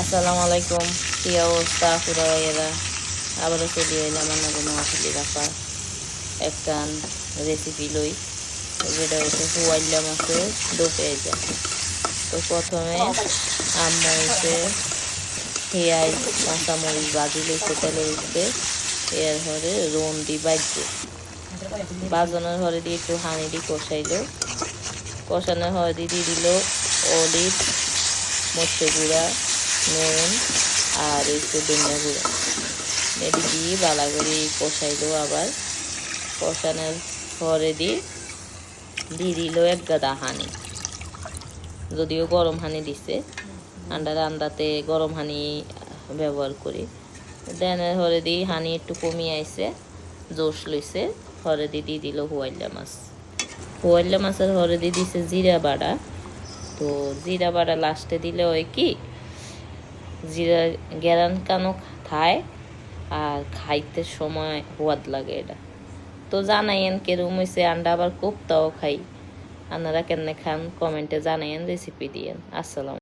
আসসালামু আলাইকুম কি অবস্থা পুরা ভাইয়েরা আবারও চলে এলাম আমার কোনো আসলে রাখা একটা রেসিপি লই, যেটা হচ্ছে হুয়াইলা মাছের দো পেঁয়াজা। তো প্রথমে আম্মা হচ্ছে পেঁয়াজ, কাঁচামরিচ বাজি লইছে তেলে উঠতে এর পরে রোন দি বাজছে বাজানোর ঘরে দিয়ে একটু হানি দিয়ে কষাইলো কষানোর ঘরে দিয়ে দিল অলিভ মরচে গুঁড়া নুন আর একটু ধনিয়া গুঁড়া। এটি দিয়ে বালা করে কষাইলো আবার। কষানোর পরে দিয়ে দিয়ে এক গাদা হানি। যদিও গরম হানি দিছে আন্ডা রান্দাতে গরম হানি ব্যবহার করি। দেনের হরে দিয়ে হানি একটু কমিয়ে আইছে, জোশ লইছে হরে দিয়ে দিল হুয়াইলা মাছ। হুয়াইলা মাছের হরে দিয়ে দিছে জিরা বাড়া। তো জিরা বাড়া লাস্টে দিলে ওই কি জিরা গেরান কানো খায় আর খাইতে সময় হোয়াদ লাগে এটা। তো জানাইন কেরম হয়েছে আন্ডা আবার কোপ্তাও খাই। আপনারা কেন খান? কমেন্টে জানাইন রেসিপি দিয়েন। আসসালাম